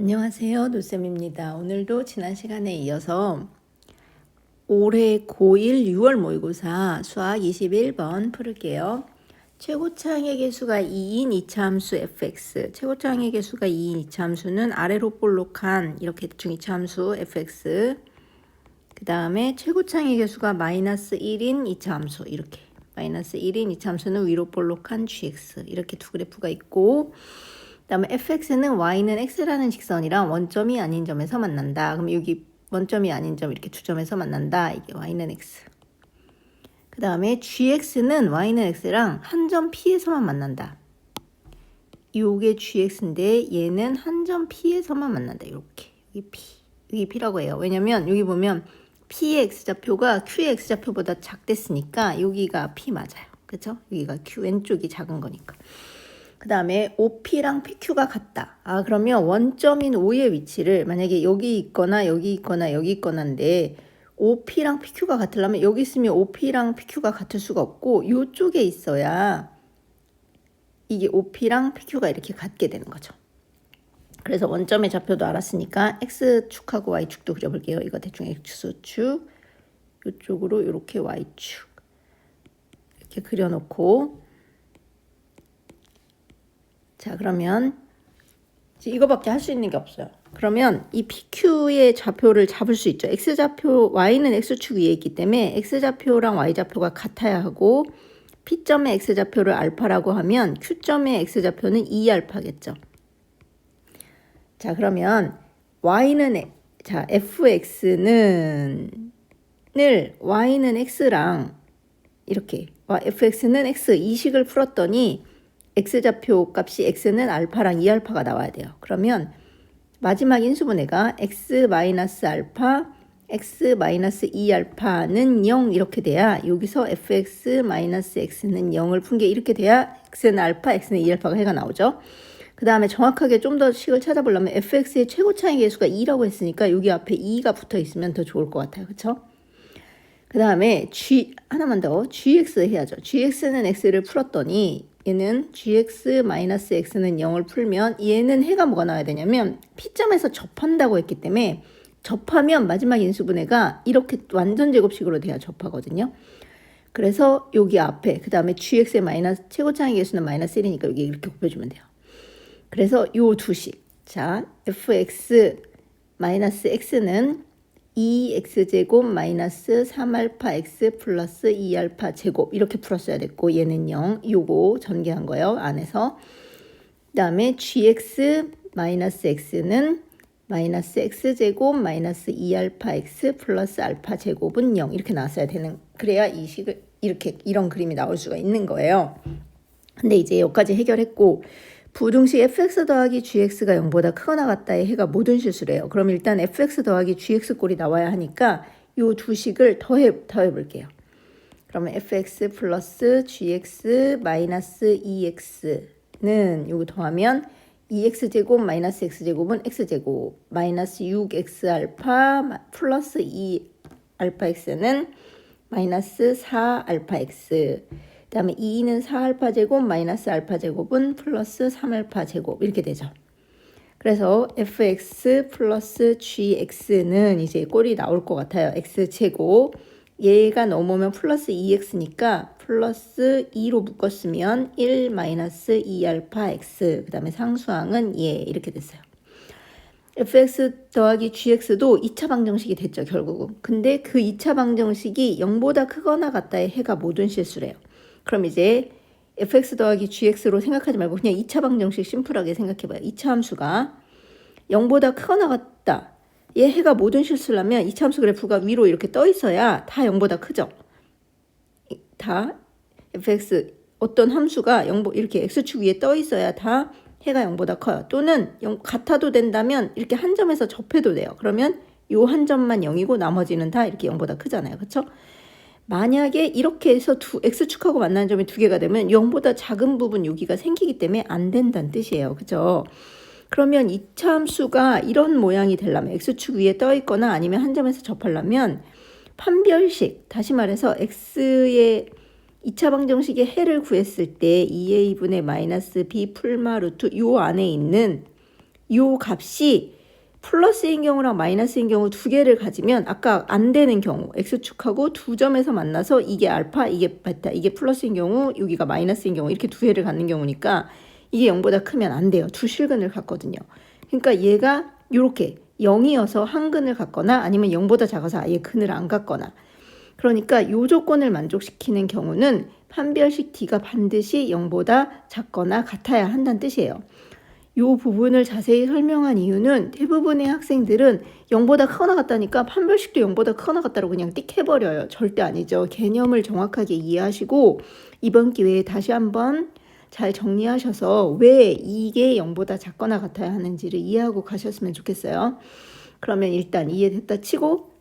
안녕하세요. 노쌤입니다. 오늘도 지난 시간에 이어서 올해 고1 6월 모의고사 수학 21번 풀을게요. 최고차항의 개수가 2인 이차함수 fx, 최고차항의 개수가 2인 이차함수는 아래로 볼록한 이렇게 중이차함수 fx, 그 다음에 최고차항의 개수가 마이너스 1인 이차함수 이렇게 마이너스 1인 이차함수는 위로 볼록한 gx 이렇게 두 그래프가 있고 그 다음에 fx는 y는 x라는 직선이랑 원점이 아닌 점에서 만난다. 그럼 여기 원점이 아닌 점 이렇게 두 점에서 만난다. 이게 y는 x. 그 다음에 gx는 y는 x랑 한 점 p에서만 만난다. 요게 gx인데 얘는 한 점 p에서만 만난다. 이렇게 여기 p 여기 p라고 해요. 왜냐면 여기 보면 p의 x좌표가 q의 x좌표보다 작댔으니까 여기가 p 맞아요. 그렇죠? 여기가 q 왼쪽이 작은 거니까. 그 다음에 OP랑 PQ가 같다. 아, 그러면 원점인 O의 위치를 만약에 여기 있거나 여기 있거나 여기 있거나인데 OP랑 PQ가 같으려면 여기 있으면 OP랑 PQ가 같을 수가 없고 이쪽에 있어야 이게 OP랑 PQ가 이렇게 같게 되는 거죠. 그래서 원점의 좌표도 알았으니까 X축하고 Y축도 그려볼게요. 이거 대충 X축, 이쪽으로 이렇게 Y축 이렇게 그려놓고 자, 그러면 이거밖에 할 수 있는 게 없어요. 그러면 이 PQ의 좌표를 잡을 수 있죠. X좌표, Y는 X축 위에 있기 때문에 X좌표랑 Y좌표가 같아야 하고 P점의 X좌표를 알파라고 하면 Q점의 X좌표는 2알파겠죠. 자, 그러면 Y는 자, fx는 늘 y는 x랑 이렇게 fx는 x 이식을 풀었더니 x좌표 값이 x는 알파랑 2알파가 나와야 돼요. 그러면 마지막 인수분해가 x 마이너스 알파 x 마이너스 2알파는 0 이렇게 돼야 여기서 fx 마이너스 x는 0을 푼 게 이렇게 돼야 x는 알파 x는 2알파가 해가 나오죠. 그 다음에 정확하게 좀 더 식을 찾아보려면 fx의 최고 차이 계수가 2라고 했으니까 여기 앞에 2가 붙어 있으면 더 좋을 것 같아요. 그쵸? 그 다음에 g 하나만 더 gx 해야죠. gx는 x를 풀었더니 얘는 gx-x는 0을 풀면 얘는 해가 뭐가 나와야 되냐면 p점에서 접한다고 했기 때문에 접하면 마지막 인수분해가 이렇게 완전 제곱식으로 돼야 접하거든요. 그래서 여기 앞에 그 다음에 gx의 마이너스 최고차항의 개수는 마이너스 1이니까 여기 이렇게 곱해주면 돼요. 그래서 요 두 식 자 fx 마이너스 x는 2x제곱 마이너스 3알파 x 플러스 2알파 제곱. 이렇게 풀었어야 됐고 얘는 0 요거 전개한 거예요 안에서. 그 다음에 gx 마이너스 x는 마이너스 x제곱 마이너스 2알파 x 플러스 알파 제곱은 0 이렇게 나왔어야 되는 그래야 이 식을 이렇게 이런 그림이 나올 수가 있는 거예요. 근데 이제 여기까지 해결했고 부등식 fx 더하기 gx가 0보다 크거나 같다의 해가 모든 실수래요. 그럼 일단 fx 더하기 gx 꼴이 나와야 하니까 이두 식을 더해, 더해 볼게요. 그러면 fx 플러스 gx 마이너스 2x는 이거 더하면 2x제곱 마이너스 x제곱은 x제곱 마이너스 6x 알파 플러스 2 알파 x는 마이너스 4 알파 x 그 다음에 2는 4알파 제곱 마이너스 알파 제곱은 플러스 3알파 제곱 이렇게 되죠. 그래서 fx 플러스 gx는 이제 꼴이 나올 것 같아요. x제곱 얘가 넘으면 플러스 2x니까 플러스 2로 묶었으면 1 마이너스 2알파 x 그 다음에 상수항은 얘 이렇게 됐어요. fx 더하기 gx도 2차 방정식이 됐죠 결국은. 근데 그 2차 방정식이 0보다 크거나 같다의 해가 모든 실수래요. 그럼 이제 fx 더하기 gx로 생각하지 말고 그냥 2차 방정식 심플하게 생각해봐요. 2차 함수가 0보다 크거나 같다. 얘 해가 모든 실수를 하면 2차 함수 그래프가 위로 이렇게 떠 있어야 다 0보다 크죠. 다 fx 어떤 함수가 0 이렇게 x축 위에 떠 있어야 다 해가 0보다 커요. 또는 0 같아도 된다면 이렇게 한 점에서 접해도 돼요. 그러면 요 한 점만 0이고 나머지는 다 이렇게 0보다 크잖아요. 그렇죠? 만약에 이렇게 해서 두 x축하고 만나는 점이 두 개가 되면 0보다 작은 부분 여기가 생기기 때문에 안 된다는 뜻이에요. 그죠? 그러면 이차 함수가 이런 모양이 되려면 x축 위에 떠 있거나 아니면 한 점에서 접하려면 판별식 다시 말해서 x의 2차 방정식의 해를 구했을 때 2a분의 마이너스 b 풀마 루트 요 안에 있는 요 값이 플러스인 경우랑 마이너스인 경우 두 개를 가지면 아까 안 되는 경우 x축하고 두 점에서 만나서 이게 알파 이게 베타 이게 플러스인 경우 여기가 마이너스인 경우 이렇게 두 개를 갖는 경우니까 이게 0보다 크면 안 돼요. 두 실근을 갖거든요. 그러니까 얘가 요렇게 0이어서 한 근을 갖거나 아니면 0보다 작아서 아예 근을 안 갖거나 그러니까 요 조건을 만족시키는 경우는 판별식 D가 반드시 0보다 작거나 같아야 한다는 뜻이에요. 요 부분을 자세히 설명한 이유는 대부분의 학생들은 0보다 크거나 같다니까 판별식도 0보다 크거나 같다고 그냥 띡 해버려요. 절대 아니죠. 개념을 정확하게 이해하시고 이번 기회에 다시 한번 잘 정리하셔서 왜 이게 0보다 작거나 같아야 하는지를 이해하고 가셨으면 좋겠어요. 그러면 일단 이해됐다 치고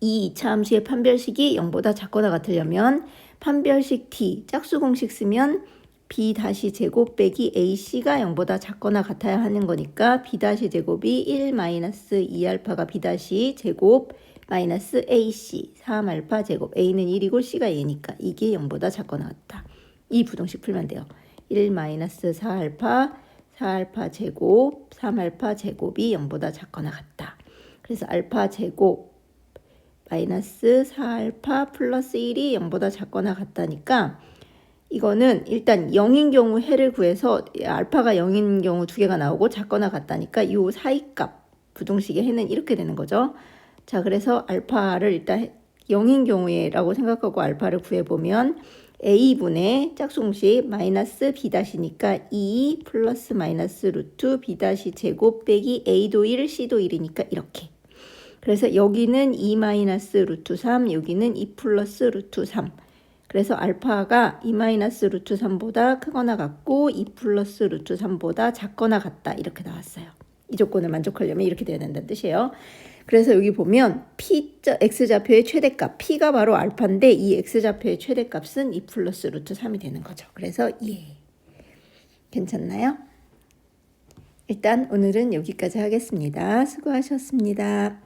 이 이차 함수의 판별식이 0보다 작거나 같으려면 판별식 t 짝수 공식 쓰면 b 다시 제곱 빼기 ac가 0보다 작거나 같아야 하는 거니까 b 다시 제곱이 1 마이너스 2 알파가 b 다시 제곱 마이너스 ac 3 알파 제곱 a는 1이고 c가 a니까 이게 0보다 작거나 같다. 이 부동식 풀면 돼요. 1 마이너스 4 알파 4 알파 제곱 3 알파 제곱이 0보다 작거나 같다. 그래서 알파 제곱 마이너스 4 알파 플러스 1이 0보다 작거나 같다니까 이거는 일단 0인 경우 해를 구해서 알파가 0인 경우 두 개가 나오고 작거나 같다니까 이 사이값 부동식의 해는 이렇게 되는 거죠. 자 그래서 알파를 일단 0인 경우에라고 생각하고 알파를 구해보면 a분의 짝수공식 마이너스 b 다시니까 2 플러스 마이너스 루트 b 다시 제곱 빼기 a도 1 c도 1이니까 이렇게 그래서 여기는 2 마이너스 루트 3 여기는 2 플러스 루트 3 그래서 알파가 2 마이너스 루트 3보다 크거나 같고 2 플러스 루트 3보다 작거나 같다 이렇게 나왔어요. 이 조건을 만족하려면 이렇게 돼야 된다는 뜻이에요. 그래서 여기 보면 p x 좌표의 최대값 p가 바로 알파인데 이 x 좌표의 최대값은 2 플러스 루트 3이 되는 거죠. 그래서 예. 괜찮나요? 일단 오늘은 여기까지 하겠습니다. 수고하셨습니다.